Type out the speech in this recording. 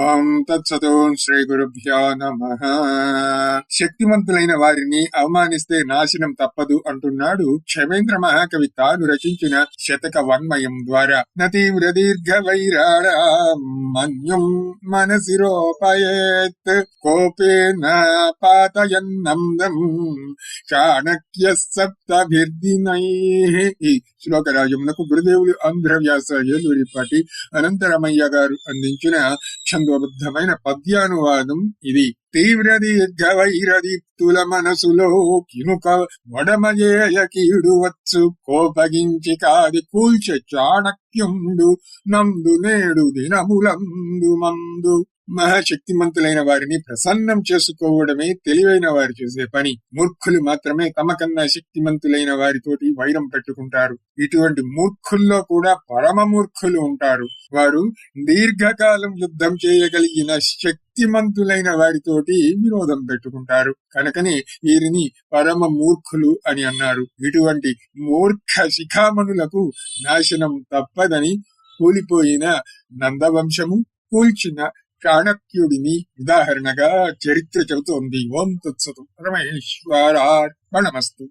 ఓం తత్సతో శ్రీ గురుభ్యో నమ శక్తిమంతులైన వారిని అవమానిస్తే నాశనం తప్పదు అంటున్నాడు క్షమేంద్ర మహాకవి తాను రచించిన శతక వన్మయం ద్వారా. నతీవ్ర దీర్ఘ వైరాడ మన్యం మనసిరోపయేత్ కోపేన పాతయన్నందం చాణక్య సప్తభిర్దినై ఈ శ్లోకరాజమునకు గురుదేవులు ఆంధ్రవ్యాస ఏలూరిపాటి అనంతరమయ్య గారు అందించిన ఛందోబద్ధమైన పద్యానువాదం ఇది. తీవ్రది వైరదిత్తుల మనసులో కినుక వడమయేయ కీడువచ్చు కోపగించి కాది కూల్చె చాణక్యుండు నందు నేడు దినములందు మందు. మహాశక్తిమంతులైన వారిని ప్రసన్నం చేసుకోవడమే తెలివైన వారు చేసే పని. మూర్ఖులు మాత్రమే తమ కన్నా శక్తిమంతులైన వారితోటి వైరం పెట్టుకుంటారు. ఇటువంటి మూర్ఖుల్లో కూడా పరమ మూర్ఖులు ఉంటారు. వారు దీర్ఘకాలం యుద్ధం చేయగలిగిన శక్తిమంతులైన వారితోటి విరోధం పెట్టుకుంటారు. కనుకనే వీరిని పరమ మూర్ఖులు అని అన్నారు. ఇటువంటి మూర్ఖ శిఖామణులకు నాశనం తప్పదని కూలిపోయిన నందవంశము కూల్చిన చాణక్యుడిని ఉదాహరణగా చరిత్ర చెబుతోంది. ఓం తత్సతు పరమేశ్వరార్పణమస్తు.